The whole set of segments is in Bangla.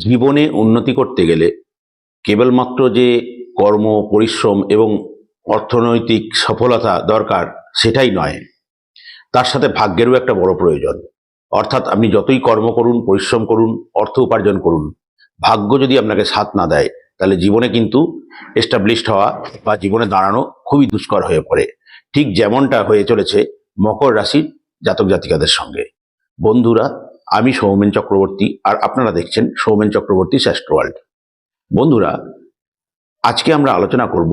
জীবনে উন্নতি করতে গেলে কেবলমাত্র যে কর্ম, পরিশ্রম এবং অর্থনৈতিক সফলতা দরকার সেটাই নয়। তার সাথে ভাগ্যেরও একটা বড় প্রয়োজন। অর্থাৎ আপনি যতই কর্ম করুন, পরিশ্রম করুন, অর্থ উপার্জন করুন, ভাগ্য যদি আপনাকে সাথ না দেয়, তাহলে জীবনে কিন্তু এস্টাবলিশড হওয়া বা জীবনে দাঁড়ানো খুবই দুষ্কর হয়ে পড়ে। ঠিক যেমনটা হয়ে চলেছে মকর রাশির জাতক জাতিকাদের সঙ্গে। বন্ধুরা আমি সৌমেন চক্রবর্তী আর আপনারা দেখছেন সৌমেন চক্রবর্তী শ্রেষ্ঠ ওয়ার্ল্ড বন্ধুরা, আজকে আমরা আলোচনা করব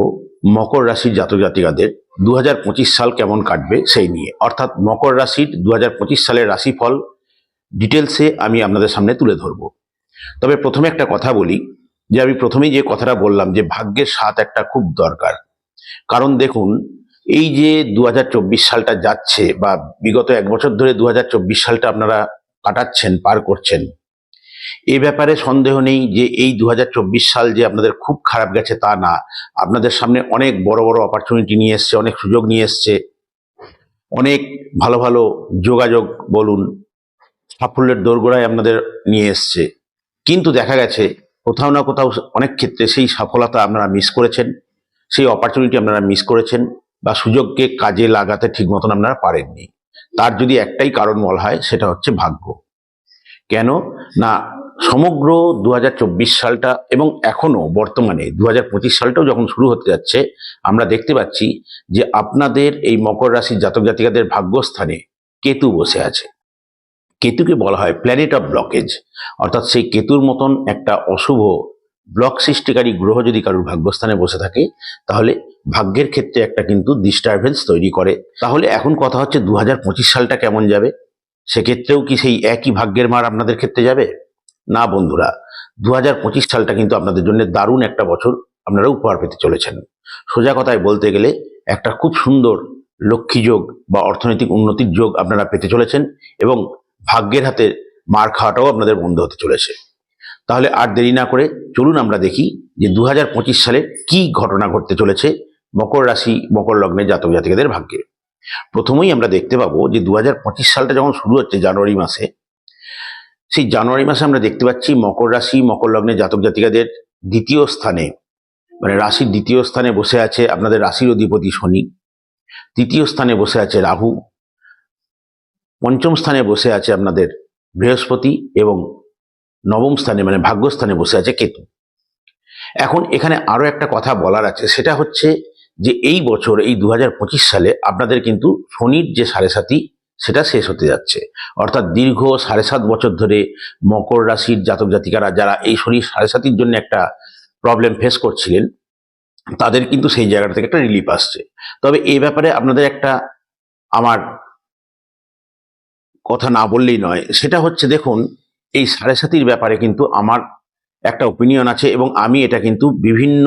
মকর রাশির জাতক জাতিকাদের দু হাজার পঁচিশ সাল কেমন কাটবে সেই নিয়ে। অর্থাৎ মকর রাশির দু হাজার পঁচিশ সালের রাশিফল ডিটেলসে আমি আপনাদের সামনে তুলে ধরব। তবে প্রথমে একটা কথা বলি, যে আমি প্রথমেই যে কথাটা বললাম যে ভাগ্যের সাথ একটা খুব দরকার। কারণ দেখুন, এই যে দু হাজার চব্বিশ সালটা যাচ্ছে বা বিগত এক বছর ধরে দু হাজার চব্বিশ সালটা আপনারা কাটাচ্ছেন, পার করছেন। এ ব্যাপারে সন্দেহ নেই যে এই দু হাজার চব্বিশ সাল যে আপনাদের খুব খারাপ গেছে তা না। আপনাদের সামনে অনেক বড় বড় অপরচুনিটি নিয়ে এসছে, অনেক সুযোগ নিয়ে এসছে। অনেক ভালো ভালো যোগাযোগ বলুন, সাফল্যের দোরগোড়ায় আপনাদের নিয়ে এসছে। কিন্তু দেখা গেছে, কোথাও না কোথাও অনেক ক্ষেত্রে সেই সফলতা আপনারা মিস করেছেন, সেই অপরচুনিটি আপনারা মিস করেছেন বা সুযোগকে কাজে লাগাতে ঠিক মতন আপনারা পারেননি। তার যদি একটাই কারণ বলা হয়, সেটা হচ্ছে ভাগ্য। কেন? না, সমগ্র দু হাজার চব্বিশ সালটা এবং এখনও বর্তমানে দু হাজার পঁচিশ সালটাও যখন শুরু হতে যাচ্ছে, আমরা দেখতে পাচ্ছি যে আপনাদের এই মকর রাশির জাতক জাতিকাদের ভাগ্যস্থানে কেতু বসে আছে। কেতুকে বলা হয় প্ল্যানেট অফ ব্লকেজ অর্থাৎ সেই কেতুর মতন একটা অশুভ ব্লক সৃষ্টিকারী গ্রহ যদি কারোর ভাগ্যস্থানে বসে থাকে, তাহলে ভাগ্যের ক্ষেত্রে একটা কিন্তু ডিস্টারবেন্স তৈরি করে। তাহলে এখন কথা হচ্ছে দু হাজার পঁচিশ সালটা কেমন যাবে? সেক্ষেত্রেও কি সেই একই ভাগ্যের মার আপনাদের ক্ষেত্রে যাবে? না বন্ধুরা দু হাজার পঁচিশ সালটা কিন্তু আপনাদের জন্য দারুণ একটা বছর আপনারা উপহার পেতে চলেছেন। সোজা কথায় বলতে গেলে, একটা খুব সুন্দর লক্ষ্মী যোগ বা অর্থনৈতিক উন্নতির যোগ আপনারা পেতে চলেছেন এবং ভাগ্যের হাতে মার খাওয়াটাও আপনাদের বন্ধ হতে চলেছে। তাহলে আর দেরি না করে চলুন আমরা দেখি যে দু হাজার পঁচিশ সালে কি ঘটনা ঘটতে চলেছে মকর রাশি, মকর লগ্নে জাতক জাতিকাদের ভাগ্যে। প্রথমেই আমরা দেখতে পাবো যে দু হাজার পঁচিশ সালটা যখন শুরু হচ্ছে জানুয়ারি মাসে, সেই জানুয়ারি মাসে আমরা দেখতে পাচ্ছি মকর রাশি, মকর লগ্নে জাতক জাতিকাদের দ্বিতীয় স্থানে মানে রাশির দ্বিতীয় স্থানে বসে আছে আপনাদের রাশির অধিপতি শনি, তৃতীয় স্থানে বসে আছে রাহু, পঞ্চম স্থানে বসে আছে আপনাদের বৃহস্পতি এবং নবম স্থানে মানে ভাগ্যস্থানে বসে আছে কেতু। এখন এখানে আরও একটা কথা বলার আছে, সেটা হচ্ছে যে এই বছর, এই দু হাজার পঁচিশ সালে আপনাদের কিন্তু শনির যে সাড়ে সাতি, সেটা শেষ হতে যাচ্ছে। অর্থাৎ দীর্ঘ সাড়ে সাত বছর ধরে মকর রাশির জাতক জাতিকারা যারা এই শনির সাড়ে সাতির জন্য একটা প্রবলেম ফেস করছিলেন, তাদের কিন্তু সেই জায়গাটা থেকে একটা রিলিফ আসছে। তবে এই ব্যাপারে আপনাদের একটা আমার কথা না বললেই নয়, সেটা হচ্ছে দেখুন এই সাড়ে সাতির ব্যাপারে কিন্তু আমার একটা ওপিনিয়ন আছে এবং আমি এটা কিন্তু বিভিন্ন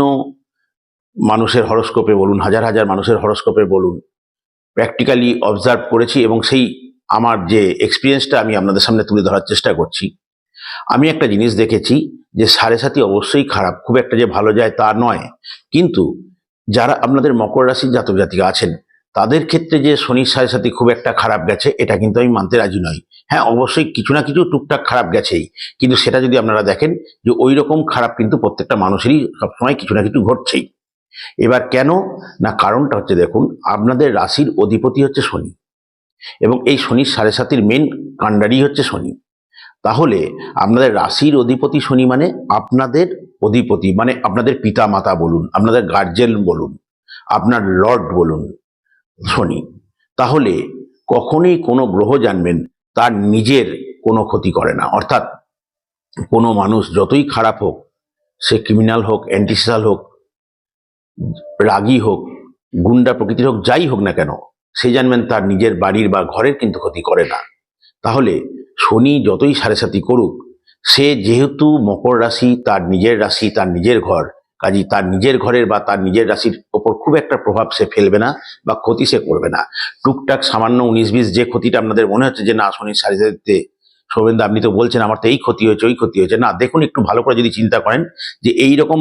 মানুষের হরস্কোপে বলুন, হাজার হাজার মানুষের হরস্কোপে বলুন প্র্যাকটিক্যালি অবজার্ভ করেছি এবং সেই আমার যে এক্সপিরিয়েন্সটা আমি আপনাদের সামনে তুলে ধরার চেষ্টা করছি। আমি একটা জিনিস দেখেছি যে সাড়ে সাতি অবশ্যই খারাপ, খুব একটা যে ভালো যায় তা নয়। কিন্তু যারা আপনাদের মকর রাশির জাতক জাতিকা আছেন, তাদের ক্ষেত্রে যে শনির সাড়ে সাথে খুব একটা খারাপ গেছে, এটা কিন্তু আমি মানতে রাজি নই। হ্যাঁ অবশ্যই কিছু না কিছু টুকটাক খারাপ গেছেই। কিন্তু সেটা যদি আপনারা দেখেন যে ওই রকম খারাপ কিন্তু প্রত্যেকটা মানুষেরই সবসময় কিছু না কিছু ঘটছেই। এবার কেন? না, কারণটা হচ্ছে দেখুন, আপনাদের রাশির অধিপতি হচ্ছে শনি। এবং এই শনির সাড়ে সাতির মেন কাণ্ডারি হচ্ছে শনি। তাহলে আপনাদের রাশির অধিপতি শনি মানে আপনাদের অধিপতি মানে আপনাদের পিতা মাতা বলুন, আপনাদের গার্জেন বলুন, আপনার লর্ড বলুন, শনি। তাহলে কখনোই কোনো গ্রহ জানবেন তার নিজের কোনো ক্ষতি করে না। অর্থাৎ কোনো মানুষ যতই খারাপ হোক, সে ক্রিমিনাল হোক অ্যান্টিসোশাল হোক, রাগী হোক, গুন্ডা প্রকৃতির হোক, যাই হোক না কেন, সে জানবেন তার নিজের বাড়ির বা ঘরের কিন্তু ক্ষতি করে না। তাহলে শনি যতই সাড়ে সাথী করুক, সে যেহেতু মকর রাশি, তার নিজের রাশি, তার নিজের ঘর কাজী তার নিজের ঘরের বা তার নিজের রাশির ওপর খুব একটা প্রভাব সে ফেলবে না বা ক্ষতি সে করবে না। টুকটাক সামান্য উনিশ বিশ যে ক্ষতিটা আপনাদের মনে হচ্ছে যে, না শনির সাথীতে শোভেন্দা, আপনি তো বলছেন আমার তো এই ক্ষতি হয়েছে, ওই ক্ষতি হয়েছে। না, দেখুন একটু ভালো করে যদি চিন্তা করেন যে এই রকম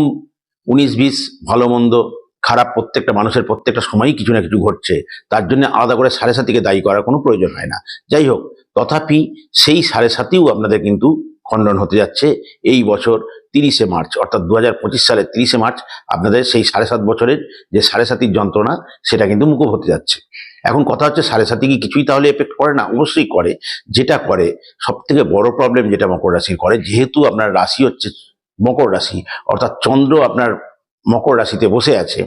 উনিশ বিশ ভালো, মন্দ, খারাপ প্রত্যেকটা মানুষের প্রত্যেকটা সময়ই কিছু না কিছু ঘটছে। তার জন্য আলাদা করে সাড়ে সাতিকে দায়ী করার কোনো প্রয়োজন হয় না। যাই হোক, তথাপি সেই সাড়ে সাতিও আপনাদের কিন্তু খণ্ডন হতে যাচ্ছে। এই বছর তিরিশে মার্চ, অর্থাৎ দু হাজার পঁচিশ সালের তিরিশে মার্চ, আপনাদের সেই সাড়ে সাত বছরের যে সাড়ে সাতির যন্ত্রণা, সেটা কিন্তু মুকুব হতে যাচ্ছে। এখন কথা হচ্ছে সাড়ে সাতি কি কিছুই তাহলে এফেক্ট করে না? অবশ্যই করে। যেটা করে সব থেকে বড় প্রবলেম যেটা মকর রাশির করে, যেহেতু আপনার রাশি হচ্ছে মকর রাশি, অর্থাৎ চন্দ্র আপনার মকর রাশিতে বসে আছে,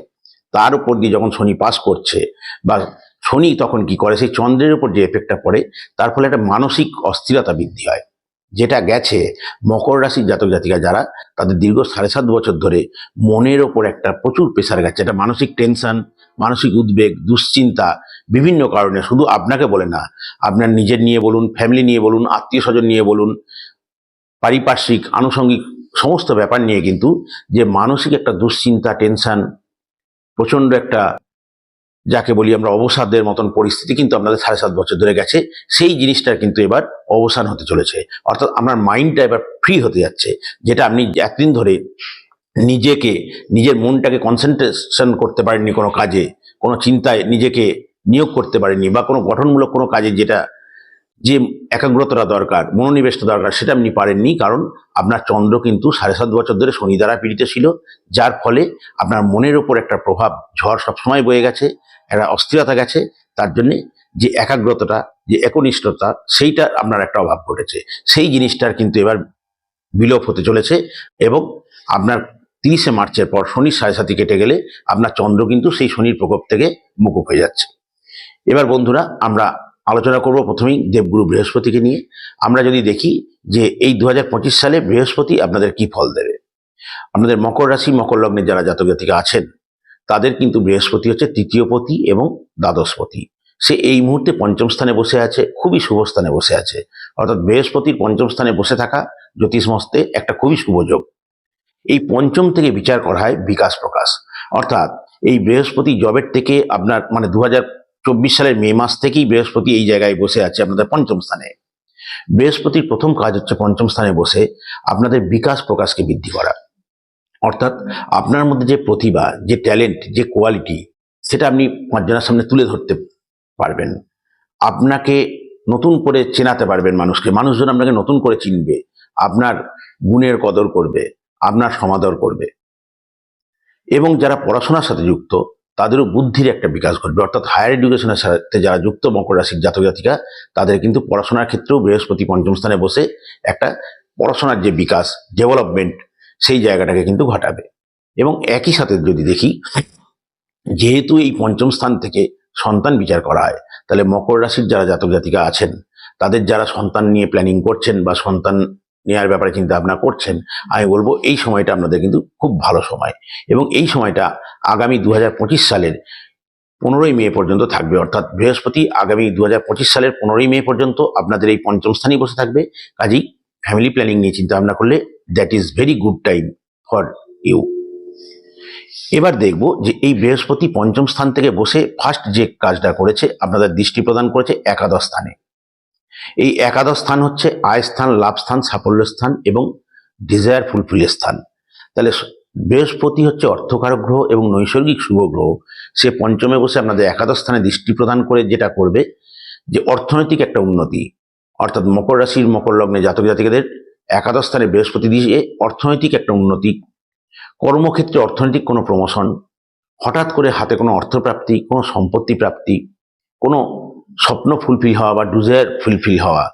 তার উপর দিয়ে যখন শনি পাস করছে, বা শনি তখন কি করে, সেই চন্দ্রের উপর যে এফেক্টটা পড়ে, তার ফলে একটা মানসিক অস্থিরতা বৃদ্ধি হয়। যেটা গেছে মকর রাশির জাতক জাতিকা যারা, তাদের দীর্ঘ সাড়ে সাত বছর ধরে মনের ওপর একটা প্রচুর প্রেশার গেছে। একটা মানসিক টেনশন মানসিক উদ্বেগ, দুশ্চিন্তা বিভিন্ন কারণে। শুধু আপনাকে বলে না, আপনার নিজের নিয়ে বলুন ফ্যামিলি নিয়ে বলুন আত্মীয় স্বজন নিয়ে বলুন, পারিপার্শ্বিক, আনুষঙ্গিক সমস্ত ব্যাপার নিয়ে কিন্তু যে মানসিক একটা দুশ্চিন্তা টেনশন প্রচণ্ড একটা যাকে বলি আমরা অবসাদের মতন পরিস্থিতি কিন্তু আপনাদের সাড়ে সাত বছর ধরে গেছে, সেই জিনিসটার কিন্তু এবার অবসান হতে চলেছে। অর্থাৎ আপনার মাইন্ডটা এবার ফ্রি হতে যাচ্ছে, যেটা আপনি এতদিন ধরে নিজেকে, নিজের মনটাকে কনসেন্ট্রেশন করতে পারেননি কোনো কাজে, কোনো চিন্তায় নিজেকে নিয়োগ করতে পারেননি বা কোনো গঠনমূলক কোনো কাজে যেটা যে একাগ্রতাটা দরকার, মনোনিবেশটা দরকার, সেটা আপনি পারেননি কারণ আপনার চন্দ্র কিন্তু সাড়ে সাত বছর ধরে শনি দ্বারা পীড়িত ছিল, যার ফলে আপনার মনের ওপর একটা প্রভাব, ঝড় সবসময় বয়ে গেছে, একটা অস্থিরতা গেছে, তার জন্যে যে একাগ্রতাটা, যে একনিষ্ঠতা, সেইটার আপনার একটা অভাব ঘটেছে। সেই জিনিসটার কিন্তু এবার বিলোপ হতে চলেছে এবং আপনার তিরিশে মার্চের পর শনির সাড়ে সাথী কেটে গেলে আপনার চন্দ্র কিন্তু সেই শনির প্রকোপ থেকে মুকুব হয়ে যাচ্ছে। এবার বন্ধুরা, আমরা আলোচনা করব প্রথমেই দেবগুরু বৃহস্পতিকে নিয়ে। আমরা যদি দেখি যে এই দু হাজার পঁচিশ সালে বৃহস্পতি আপনাদের কি ফল দেবে? আপনাদের মকর রাশি, মকর লগ্নের যারা জাতক জাতিকা আছেন, তাদের কিন্তু বৃহস্পতি হচ্ছে তৃতীয় পতি এবং দ্বাদশপতি সে এই মুহূর্তে পঞ্চম স্থানে বসে আছে, খুবই শুভ স্থানে বসে আছে। অর্থাৎ বৃহস্পতির পঞ্চম স্থানে বসে থাকা জ্যোতিষমস্তে একটা খুবই শুভ যোগ। এই পঞ্চম থেকে বিচার করা হয় বিকাশ প্রকাশ। অর্থাৎ এই বৃহস্পতি জবের থেকে আপনার মানে দু চব্বিশ সালের মে মাস থেকেই বৃহস্পতি এই জায়গায় বসে আছে আপনাদের পঞ্চম স্থানে। বৃহস্পতির প্রথম কাজ হচ্ছে পঞ্চম স্থানে বসে আপনাদের বিকাশ প্রকাশকে বৃদ্ধি করা। অর্থাৎ আপনার মধ্যে যে প্রতিভা, যে ট্যালেন্ট, যে কোয়ালিটি, সেটা আপনি পাঁচজনের সামনে তুলে ধরতে পারবেন। আপনাকে নতুন করে চেনাতে পারবেন মানুষকে। মানুষজন আপনাকে নতুন করে চিনবে। আপনার গুণের কদর করবে। আপনার সমাদর করবে। এবং যারা পড়াশোনার সাথে যুক্ত তাদেরও বুদ্ধির একটা বিকাশ ঘটবে। অর্থাৎ হায়ার এডুকেশনের সাথে যারা যুক্ত মকর রাশির জাতক জাতিকা, তাদের কিন্তু পড়াশোনার ক্ষেত্রেও বৃহস্পতি পঞ্চম স্থানে বসে একটা পড়াশোনার যে বিকাশ ডেভেলপমেন্ট সেই জায়গাটাকে কিন্তু ঘটাবে। এবং একই সাথে যদি দেখি, যেহেতু এই পঞ্চম স্থান থেকে সন্তান বিচার করা হয়, তাহলে মকর রাশির যারা জাতক জাতিকা আছেন, তাদের যারা সন্তান নিয়ে প্ল্যানিং করছেন বা সন্তান নেওয়ার ব্যাপারে চিন্তা ভাবনা করছেন, আমি বলব এই সময়টা আপনাদের কিন্তু খুব ভালো সময়। এবং এই সময়টা আগামী দু হাজার পঁচিশ সালের পনেরোই মে পর্যন্ত থাকবে। অর্থাৎ বৃহস্পতি আগামী দু হাজার পঁচিশ সালের পনেরোই মে পর্যন্ত আপনাদের এই পঞ্চম স্থানেই বসে থাকবে। কাজেই ফ্যামিলি প্ল্যানিং নিয়ে চিন্তা ভাবনা করলে that is very good time for you এবার দেখব যে এই বৃহস্পতি পঞ্চম স্থান থেকে বসে ফার্স্ট যে কাজটা করেছে, আপনাদের দৃষ্টি প্রদান করেছে একাদশ স্থানে। এই একাদশ স্থান হচ্ছে আয় স্থান, লাভ স্থান, সাফল্য স্থান এবং ডিজায়ার ফুলফিলের স্থান। তাহলে বৃহস্পতি হচ্ছে অর্থকারক গ্রহ এবং নৈসর্গিক শুভ গ্রহ। সে পঞ্চমে বসে আপনাদের একাদশ স্থানে দৃষ্টি প্রদান করে যেটা করবে যে অর্থনৈতিক একটা উন্নতি। অর্থাৎ মকর রাশির মকর লগ্নে জাতক জাতিকাদের একাদশ স্থানে বৃহস্পতি দিয়ে অর্থনৈতিক একটা উন্নতি। কর্মক্ষেত্রে অর্থনৈতিক কোনো প্রমোশন হঠাৎ করে হাতে কোনো অর্থপ্রাপ্তি, কোনো সম্পত্তি প্রাপ্তি, কোনো স্বপ্ন ফুলফিল হওয়া বা ডুজায়ার ফুলফিল হওয়া,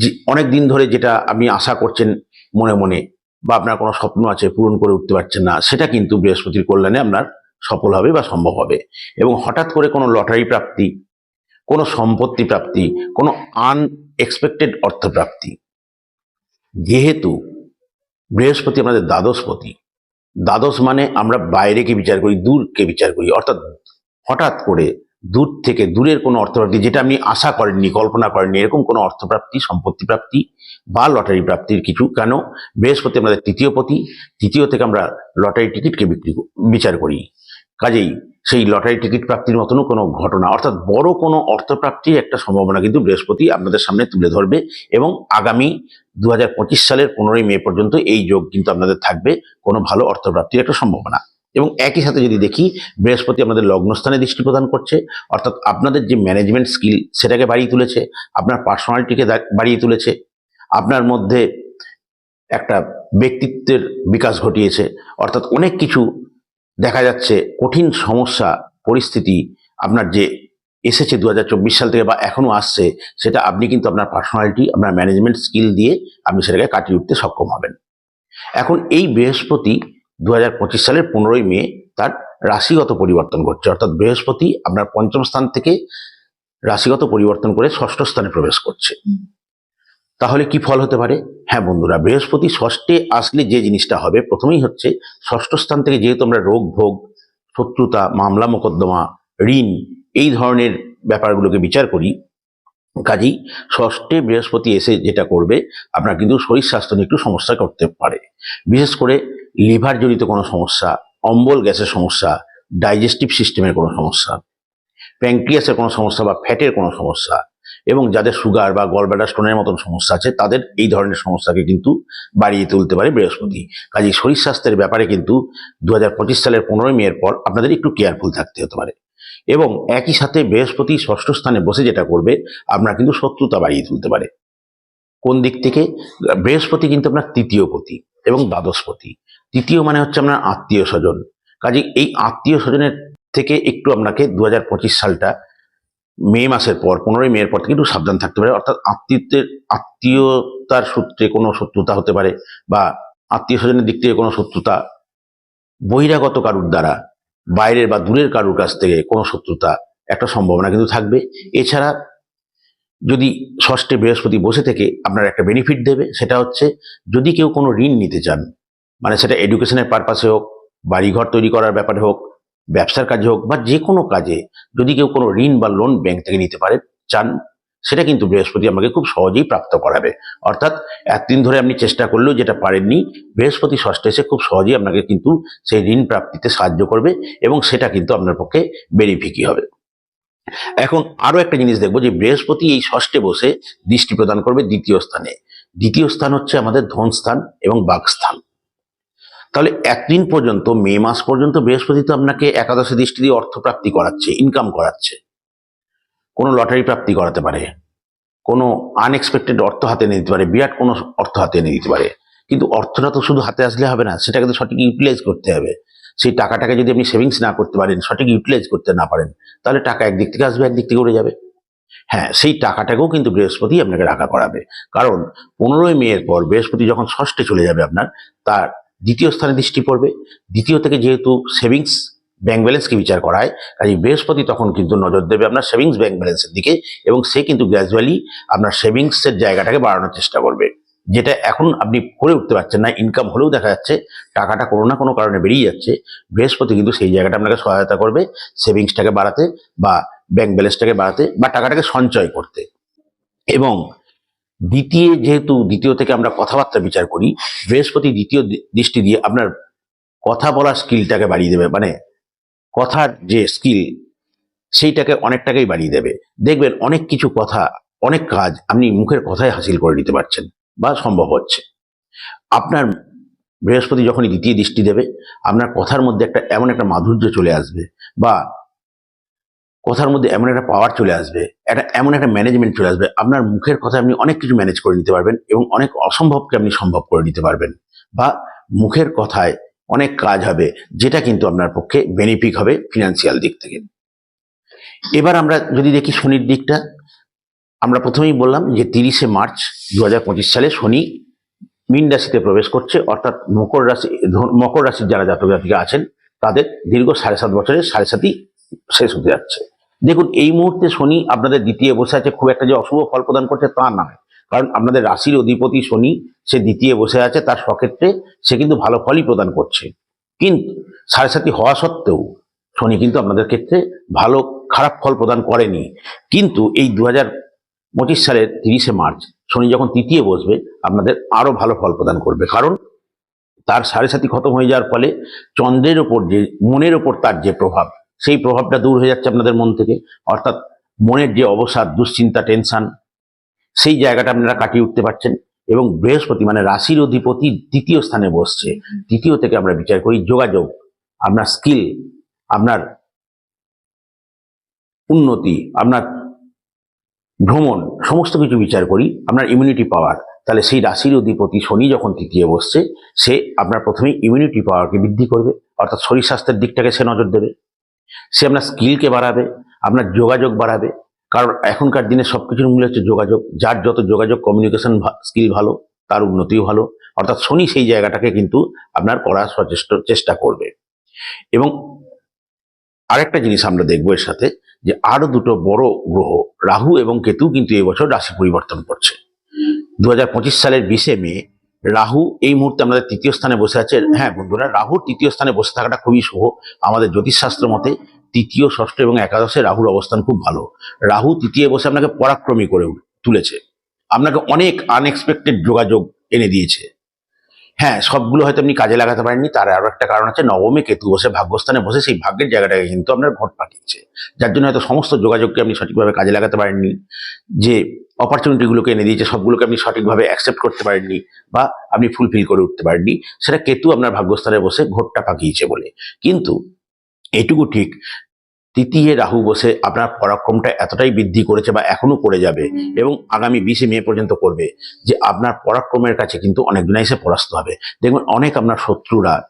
যে অনেক দিন ধরে যেটা আপনি আশা করছেন মনে মনে বা আপনার কোনো স্বপ্ন আছে পূরণ করে উঠতে পারছেন না, সেটা কিন্তু বৃহস্পতির কল্যাণে আপনার সফল হবে বা সম্ভব হবে। এবং হঠাৎ করে কোনো লটারি প্রাপ্তি, কোনো সম্পত্তি প্রাপ্তি, কোনো আনএক্সপেক্টেড অর্থপ্রাপ্তি, যেহেতু বৃহস্পতি আমাদের দ্বাদশপতি, দ্বাদশ মানে আমরা বাইরেকে বিচার করি, দূরকে বিচার করি, অর্থাৎ হঠাৎ করে দূর থেকে দূরের কোনো অর্থপ্রাপ্তি, যেটা আপনি আশা করেননি কল্পনা করেননি এরকম কোনো অর্থপ্রাপ্তি, সম্পত্তি প্রাপ্তি বা লটারি প্রাপ্তির কিছু। কেন? বৃহস্পতি আমাদের তৃতীয় পতি, তৃতীয় থেকে আমরা লটারি টিকিটকে বিক্রি বিচার করি। কাজেই সেই লটারি টিকিট প্রাপ্তির মতনও কোনো ঘটনা, অর্থাৎ বড় কোনো অর্থপ্রাপ্তির একটা সম্ভাবনা কিন্তু বৃহস্পতি আপনাদের সামনে তুলে ধরবে এবং আগামী দু হাজার পঁচিশ সালের পনেরোই মে পর্যন্ত এই যোগ কিন্তু আপনাদের থাকবে, কোনো ভালো অর্থপ্রাপ্তির একটা সম্ভাবনা। এবং একই সাথে যদি দেখি, বৃহস্পতি আমাদের লগ্নস্থানে দৃষ্টি প্রদান করছে, অর্থাৎ আপনাদের যে ম্যানেজমেন্ট স্কিল সেটাকে বাড়িয়ে তুলেছে, আপনার পার্সোনালিটিকে বাড়িয়ে তুলেছে, আপনার মধ্যে একটা ব্যক্তিত্বের বিকাশ ঘটিয়েছে, অর্থাৎ অনেক কিছু দেখা যাচ্ছে, কঠিন সমস্যা, পরিস্থিতি আপনার যে এসেছে দু হাজার চব্বিশ সাল থেকে বা এখনও আসছে, সেটা আপনি কিন্তু আপনার পার্সোনালিটি আপনার ম্যানেজমেন্ট স্কিল দিয়ে আপনি সেটাকে কাটিয়ে উঠতে সক্ষম হবেন। এখন এই বৃহস্পতি দু হাজার পঁচিশ সালের পনেরোই মে তার রাশিগত পরিবর্তন করছে অর্থাৎ বৃহস্পতি আপনার পঞ্চম স্থান থেকে রাশিগত পরিবর্তন করে ষষ্ঠ স্থানে প্রবেশ করছে। তাহলে কি ফল হতে পারে? হ্যাঁ বন্ধুরা, বৃহস্পতি ষষ্ঠে আসলে যে জিনিসটা হবে, প্রথমেই হচ্ছে ষষ্ঠ স্থান থেকে যেহেতু আমরা রোগ, ভোগ, শত্রুতা, মামলা, মোকদ্দমা, ঋণ এই ধরনের ব্যাপারগুলোকে বিচার করি, কাজেই ষষ্ঠে বৃহস্পতি এসে যেটা করবে, আপনার কিন্তু শরীর স্বাস্থ্য নিয়ে একটু সমস্যা করতে পারে। বিশেষ করে লিভার জনিত কোনো সমস্যা, অম্বল গ্যাসের সমস্যা, ডাইজেস্টিভ সিস্টেমের কোনো সমস্যা প্যাঙ্ক্রিয়াসের কোনো সমস্যা বা ফ্যাটের কোনো সমস্যা এবং যাদের সুগার বা গলব্লাডার স্টোনের মতন সমস্যা আছে, তাদের এই ধরনের সমস্যাকে কিন্তু বাড়িয়ে তুলতে পারে বৃহস্পতি। কাজেই শরীর স্বাস্থ্যের ব্যাপারে কিন্তু দু হাজার পঁচিশ সালের পনেরোই মেয়ের পর আপনাদের একটু কেয়ারফুল থাকতে হতে পারে এবং একই সাথে বৃহস্পতি ষষ্ঠ স্থানে বসে যেটা করবে, আপনার কিন্তু শত্রুতা বাড়িয়ে তুলতে পারে। কোন দিক থেকে? বৃহস্পতি কিন্তু আপনার তৃতীয় পতি। এবং দ্বাদশপতি। তৃতীয় মানে হচ্ছে আপনার আত্মীয় স্বজন। কাজে এই আত্মীয় স্বজনের থেকে একটু আপনাকে দু হাজার পঁচিশ সালটা মে মাসের পর, পনেরোই মেয়ের পর থেকে একটু সাবধান থাকতে পারে। অর্থাৎ আত্মীয়ত্বের, আত্মীয়তার সূত্রে কোনো শত্রুতা হতে পারে বা আত্মীয় স্বজনের দিক থেকে কোনো শত্রুতা, বহিরাগত কারুর দ্বারা, বাইরের বা দূরের কারুর কাছ থেকে কোনো শত্রুতা, একটা সম্ভাবনা কিন্তু থাকবে। এছাড়া যদি ষষ্ঠে বৃহস্পতি বসে থেকে আপনার একটা বেনিফিট দেবে, সেটা হচ্ছে যদি কেউ কোনো ঋণ নিতে চান মানে সেটা এডুকেশনের পারপাসে হোক, বাড়িঘর তৈরি করার ব্যাপারে হোক, ব্যবসার কাজে হোক বা যে কোনো কাজে যদি কেউ কোনো ঋণ বা লোন ব্যাংক থেকে নিতে পারে, চান, সেটা কিন্তু বৃহস্পতি আমাকে খুব সহজেই প্রাপ্ত করাবে। অর্থাৎ একদিন ধরে আপনি চেষ্টা করলেও যেটা পারেননি, বৃহস্পতি ষষ্ঠে এসে খুব সহজেই আপনাকে কিন্তু সেই ঋণ প্রাপ্তিতে সাহায্য করবে এবং সেটা কিন্তু আপনার পক্ষে বেনিফিকই হবে। এখন আরও একটা জিনিস দেখব যে বৃহস্পতি এই ষষ্ঠে বসে দৃষ্টি প্রদান করবে দ্বিতীয় স্থানে। দ্বিতীয় স্থান হচ্ছে আমাদের ধন স্থান এবং বাঘ স্থান। তাহলে একদিন পর্যন্ত, মে মাস পর্যন্ত বৃহস্পতি তো আপনাকে একাদশে দৃষ্টি দিয়ে অর্থ প্রাপ্তি করাচ্ছে ইনকাম করাচ্ছে। কোনো লটারি প্রাপ্তি করাতে পারে, কোনো আনএক্সপেক্টেড অর্থ হাতে নিয়ে দিতে পারে, বিরাট কোনো অর্থ হাতে নিয়ে দিতে পারে। কিন্তু অর্থটা তো শুধু হাতে আসলে হবে না, সেটাকে তো সঠিক ইউটিলাইজ করতে হবে। সেই টাকাটাকে যদি আপনি সেভিংস না করতে পারেন, সঠিক ইউটিলাইজ করতে না পারেন, তাহলে টাকা একদিক থেকে আসবে, একদিক থেকে উড়ে যাবে। হ্যাঁ সেই টাকাটাকেও কিন্তু বৃহস্পতি আপনাকে রাখা করাবে। কারণ পনেরোই মেয়ের পর বৃহস্পতি যখন ষষ্ঠে চলে যাবে আপনার, তার দ্বিতীয় স্থানে দৃষ্টি পড়বে। দ্বিতীয় থেকে যেহেতু সেভিংস ব্যাংক ব্যালেন্সকে বিচার করায় কাজে বৃহস্পতি তখন কিন্তু নজর দেবে আপনার সেভিংস ব্যাংক ব্যালেন্সের দিকে এবং সে কিন্তু গ্র্যাজুয়ালি আপনার সেভিংসের জায়গাটাকে বাড়ানোর চেষ্টা করবে। যেটা এখন আপনি করে উঠতে পারছেন না ইনকাম হলেও দেখা যাচ্ছে টাকাটা কোনো না কোনো কারণে বেরিয়ে যাচ্ছে। বৃহস্পতি কিন্তু সেই জায়গাটা আপনাকে সহায়তা করবে সেভিংসটাকে বাড়াতে বা ব্যাংক ব্যালেন্সটাকে বাড়াতে বা টাকাটাকে সঞ্চয় করতে। এবং দ্বিতীয় যেহেতু দ্বিতীয় থেকে আমরা কথাবার্তা বিচার করি, বৃহস্পতি দ্বিতীয় দৃষ্টি দিয়ে আপনার কথা বলার স্কিলটাকে বাড়িয়ে দেবে। মানে কথার যে স্কিল সেইটাকে অনেকটাকেই বাড়িয়ে দেবে। দেখবেন অনেক কিছু কথা, অনেক কাজ আপনি মুখের কথায় হাসিল করে নিতে পারছেন। বা সম্ভব হচ্ছে। আপনার বৃহস্পতি যখনই দ্বিতীয় দৃষ্টি দেবে, আপনার কথার মধ্যে একটা এমন একটা মাধুর্য চলে আসবে বা কথার মধ্যে এমন একটা পাওয়ার চলে আসবে, একটা এমন একটা ম্যানেজমেন্ট চলে আসবে, আপনার মুখের কথা আপনি অনেক কিছু ম্যানেজ করে নিতে পারবেন এবং অনেক অসম্ভবকে আপনি সম্ভব করে নিতে পারবেন বা মুখের কথায় অনেক কাজ হবে যেটা কিন্তু আপনার পক্ষে বেনিফিক হবে ফিনান্সিয়াল দিক থেকে। এবার আমরা যদি দেখি শনির দিকটা আমরা প্রথমেই বললাম যে তিরিশে মার্চ দু হাজার পঁচিশ সালে শনি মীন রাশিতে প্রবেশ করছে, অর্থাৎ মকর রাশি মকর রাশির যারা জাতক জাতিকা আছেন, তাদের দীর্ঘ সাড়ে সাত বছরের সাড়ে সাতই শেষ হতে যাচ্ছে। দেখুন, এই মুহূর্তে শনি আপনাদের দ্বিতীয় বসে আছে, খুব একটা যে অশুভ ফল প্রদান করছে তা নয়। কারণ আপনাদের রাশির অধিপতি শনি, সে দ্বিতীয় বসে আছে, তার সক্ষেত্রে সে কিন্তু ভালো ফলই প্রদান করছে। কিন্তু সাড়ে সাতই হওয়া সত্ত্বেও শনি কিন্তু আপনাদের ক্ষেত্রে ভালো খারাপ ফল প্রদান করেনি। কিন্তু এই দু হাজার পঁচিশ সালের তিরিশে মার্চ শনি যখন তৃতীয় বসবে, আপনাদের আরও ভালো ফল প্রদান করবে। কারণ তার সাড়ে সাথী খতম হয়ে যাওয়ার ফলে চন্দ্রের ওপর যে, মনের ওপর তার যে প্রভাব, সেই প্রভাবটা দূর হয়ে যাচ্ছে আপনাদের মন থেকে। অর্থাৎ মনের যে অবসাদ, দুশ্চিন্তা, টেনশন, সেই জায়গাটা আপনারা কাটিয়ে উঠতে পারছেন এবং বৃহস্পতি মানে রাশির অধিপতি দ্বিতীয় স্থানে বসছে। তৃতীয় থেকে আমরা বিচার করি, যোগাযোগ, আপনার স্কিল, আপনার উন্নতি, আপনার ভ্রমণ, সমস্ত কিছু বিচার করি, আপনার ইমিউনিটি পাওয়ার তাহলে সেই রাশির অধিপতি শনি যখন তৃতীয় বসছে, সে আপনার প্রথমে ইমিউনিটি পাওয়ারকে বৃদ্ধি করবে, অর্থাৎ শরীর স্বাস্থ্যের দিকটাকে সে নজর দেবে। সে আপনার স্কিলকে বাড়াবে, আপনার যোগাযোগ বাড়াবে, কারণ এখনকার দিনে সব কিছুর মূল্য হচ্ছে যোগাযোগ, যার যত যোগাযোগ কমিউনিকেশন স্কিল ভালো, তার উন্নতিও ভালো, অর্থাৎ শনি সেই জায়গাটাকে কিন্তু আপনার করার সচেষ্ট, চেষ্টা করবে। এবং আরেকটা জিনিস আমরা দেখব এর সাথে, যে আরও দুটো বড় গ্রহ, রাহু এবং কেতু কিন্তু এবছর রাশি পরিবর্তন করছে। দু হাজার পঁচিশ সালের বিশে মে, রাহু এই মুহূর্তে আমাদের তৃতীয় স্থানে বসে আছে। হ্যাঁ বন্ধুরা, রাহুর তৃতীয় স্থানে বসে থাকাটা খুবই শুভ। আমাদের জ্যোতিষশাস্ত্র মতে তৃতীয়, ষষ্ঠ এবং একাদশে রাহুর অবস্থান খুব ভালো। রাহু তৃতীয় বসে আপনাকে পরাক্রমী করে তুলেছে। আপনাকে অনেক আনএক্সপেক্টেড যোগাযোগ এনে দিয়েছে। হ্যাঁ সবগুলো হয়তো আপনি কাজে লাগাতে পারেননি। তার আরও একটা কারণ আছে, নবমে কেতু বসে ভাগ্যস্থানে বসে সেই ভাগ্যের জায়গাটাকে কিন্তু আপনার ঘট পাঠিয়েছে যার জন্য হয়তো সমস্ত যোগাযোগকে আপনি সঠিকভাবে কাজে লাগাতে পারেননি, যে অপরচুনিটিগুলোকে এনে দিয়েছে, সবগুলোকে আপনি সঠিকভাবে অ্যাকসেপ্ট করতে পারেননি বা আপনি ফুলফিল করে উঠতে পারেননি, সেটা কেতু আপনার ভাগ্যস্থানে বসে ঘোরটা পাকিয়েছে বলে। কিন্তু এটুকু ঠিক তৃতীয় রাহু বসে আপনার পরাক্রমটা এতটাই বৃদ্ধি করেছে বা এখনও করে যাবে এবং আগামী বিশে মে পর্যন্ত করবে যে আপনার পরাক্রমের কাছে কিন্তু অনেক দিন এসে পরাস্ত হবে। দেখবেন অনেক আপনার শত্রুরা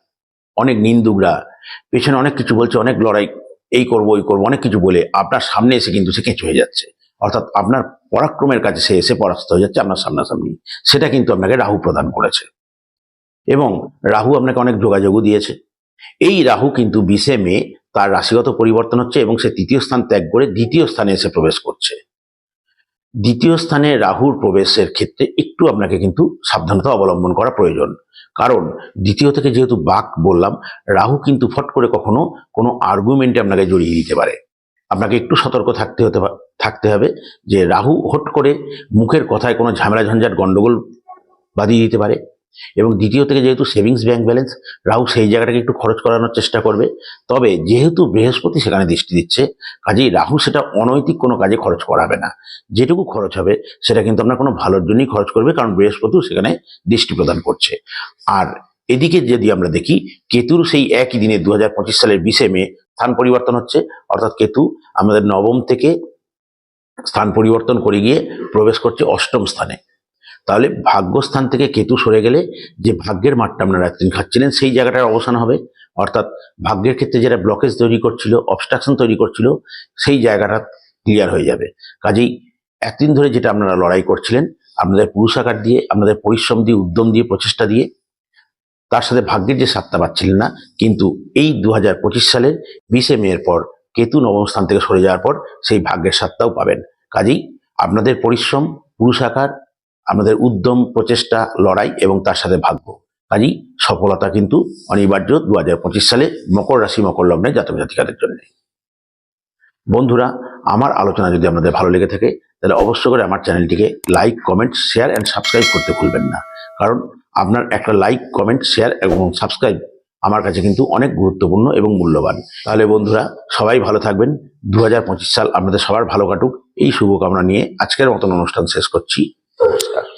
অনেক নিন্দুকরা পেছনে অনেক কিছু বলছে অনেক লড়াই এই করব ওই করব অনেক কিছু বলে আপনার সামনে এসে কিন্তু সে কেঁচু হয়ে যাচ্ছে। অর্থাৎ আপনার পরাক্রমের কাছে সে এসে পরাস্ত হয়ে যাচ্ছে আপনার সামনাসামনি। সেটা কিন্তু আপনাকে রাহু প্রদান করেছে। এবং রাহু আপনাকে অনেক যোগাযোগও দিয়েছে। এই রাহু কিন্তু বিশে মে তার রাশিগত পরিবর্তন হচ্ছে এবং সে তৃতীয় স্থান ত্যাগ করে দ্বিতীয় স্থানে এসে প্রবেশ করছে। দ্বিতীয় স্থানে রাহুর প্রবেশের ক্ষেত্রে একটু আপনাকে কিন্তু সাবধানতা অবলম্বন করা প্রয়োজন। কারণ দ্বিতীয় থেকে যেহেতু বাক বললাম, রাহু কিন্তু ফট করে কখনো কোনো আর্গুমেন্টে আপনাকে জড়িয়ে দিতে পারে। আপনাকে একটু সতর্ক থাকতে হতে থাকতে হবে যে রাহু হট করে মুখের কথায় কোনো ঝামেলা ঝঞ্ঝাট গন্ডগোল বাঁধিয়ে দিতে পারে। এবং দ্বিতীয় থেকে যেহেতু সেভিংস ব্যাংক ব্যালেন্স, রাহু সেই জায়গাটাকে একটু খরচ করানোর চেষ্টা করবে। তবে যেহেতু বৃহস্পতি সেখানে দৃষ্টি দিচ্ছে, কাজেই রাহু সেটা অনৈতিক কোনো কাজে খরচ করাবে না। যেটুকু খরচ হবে, সেটা কিন্তু আপনার কোনো ভালোর জন্যই খরচ করবে, কারণ বৃহস্পতিও সেখানে দৃষ্টি প্রদান করছে। আর এদিকে যদি আমরা দেখি, কেতুর সেই একই দিনে দু হাজার পঁচিশ সালের বিশে মে স্থান পরিবর্তন হচ্ছে। অর্থাৎ কেতু আমাদের নবম থেকে স্থান পরিবর্তন করে গিয়ে প্রবেশ করছে অষ্টম স্থানে। তাহলে ভাগ্যস্থান থেকে কেতু সরে গেলে যে ভাগ্যের মাঠটা আপনারা এতদিন খাচ্ছিলেন, সেই জায়গাটার অবসান হবে। অর্থাৎ ভাগ্যের ক্ষেত্রে যেটা ব্লকেজ তৈরি করছিল অবস্ট্রাকশন তৈরি করছিল, সেই জায়গাটা ক্লিয়ার হয়ে যাবে। কাজেই এতদিন ধরে যেটা আপনারা লড়াই করছিলেন, আপনাদের পুরুষাকার দিয়ে, আপনাদের পরিশ্রম দিয়ে, উদ্যম দিয়ে, প্রচেষ্টা দিয়ে, তার সাথে ভাগ্যের যে সাতটা পাচ্ছিলেন না, কিন্তু এই দু হাজার পঁচিশ সালের বিশে মেয়ের পর কেতু নবম স্থান থেকে সরে যাওয়ার পর সেই ভাগ্যের সাতটাও পাবেন। কাজেই আপনাদের পরিশ্রম, পুরুষাকার আমাদের উদ্যম প্রচেষ্টা, লড়াই এবং তার সাথে ভাগ্য। কাজেই সফলতা কিন্তু অনিবার্য দু হাজার পঁচিশ সালে মকর রাশি, মকর লগ্নের জাতক জাতিকাদের জন্য। বন্ধুরা, আমার আলোচনা যদি আপনাদের ভালো লেগে থাকে, তাহলে অবশ্য করে আমার চ্যানেলটিকে like, comment, share and subscribe করতে ভুলবেন না। কারণ আপনার একটা লাইক, কমেন্ট, শেয়ার এবং সাবস্ক্রাইব আমার কাছে কিন্তু অনেক গুরুত্বপূর্ণ এবং মূল্যবান। তাহলে বন্ধুরা, সবাই ভালো থাকবেন। দু হাজার পঁচিশ সাল আপনাদের সবার ভালো কাটুক। এই শুভকামনা নিয়ে আজকের মতন অনুষ্ঠান শেষ করছি। নমস্কার।